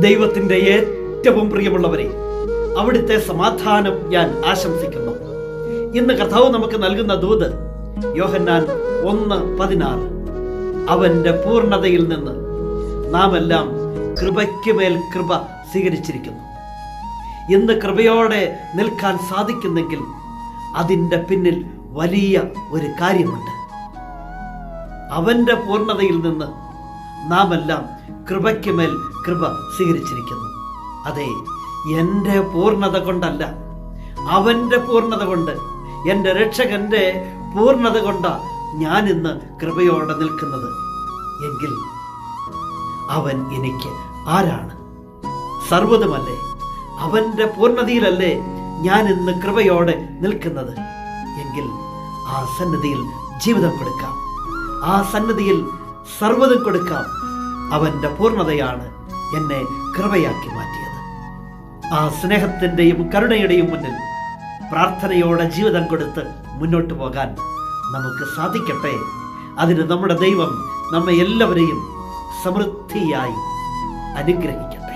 ദൈവത്തിന്റെ ഏറ്റവും പ്രിയമുള്ളവരെ അവിടുത്തെ സമാധാനം ഞാൻ ആശംസിക്കുന്നു. ഇന്ന് കർത്താവ് നമുക്ക് നൽകുന്ന ദൂത് യോഹന്നാൻ ഒന്ന് പതിനാറ്. അവന്റെ പൂർണതയിൽ നിന്ന് നാം എല്ലാം കൃപയ്ക്ക് മേൽ കൃപ സ്വീകരിച്ചിരിക്കുന്നു. ഇന്ന് കൃപയോടെ നിൽക്കാൻ സാധിക്കുന്നെങ്കിൽ അതിന്റെ പിന്നിൽ വലിയ ഒരു കാര്യമുണ്ട്. അവന്റെ പൂർണതയിൽ നിന്ന് നാം എല്ലാം കൃപയ്ക്ക് മേൽ കൃപ സ്വീകരിച്ചിരിക്കുന്നു. അതെ എന്റെ പൂർണത കൊണ്ടല്ല. അവന്റെ പൂർണത കൊണ്ട് എന്റെ രക്ഷകന്റെ പൂർണത കൊണ്ടാണ് ഞാൻ ഇന്ന് കൃപയോടെ നിൽക്കുന്നത്. എങ്കിൽ അവൻ എനിക്ക് ആരാണ്? സർവതുമല്ലേ? അവന്റെ പൂർണതയിലല്ലേ ഞാൻ ഇന്ന് കൃപയോടെ നിൽക്കുന്നത്. എങ്കിൽ ആ സന്നിധിയിൽ ജീവിതം കൊടുക്കാം ആ സന്നിധിയിൽ സർവതും കൊടുക്കാം. അവന്റെ പൂർണതയാണ് എന്നെ കൃപയാക്കി മാറ്റിയത്. ആ സ്നേഹത്തിന്റെയും കരുണയുടെയും മുന്നിൽ പ്രാർത്ഥനയോടെ ജീവിതം കൊടുത്ത് മുന്നോട്ട് പോകാൻ നമുക്ക് സാധിക്കട്ടെ. അതിന് നമ്മുടെ ദൈവം നമ്മെ എല്ലാവരെയും സമൃദ്ധിയായി അനുഗ്രഹിക്കാം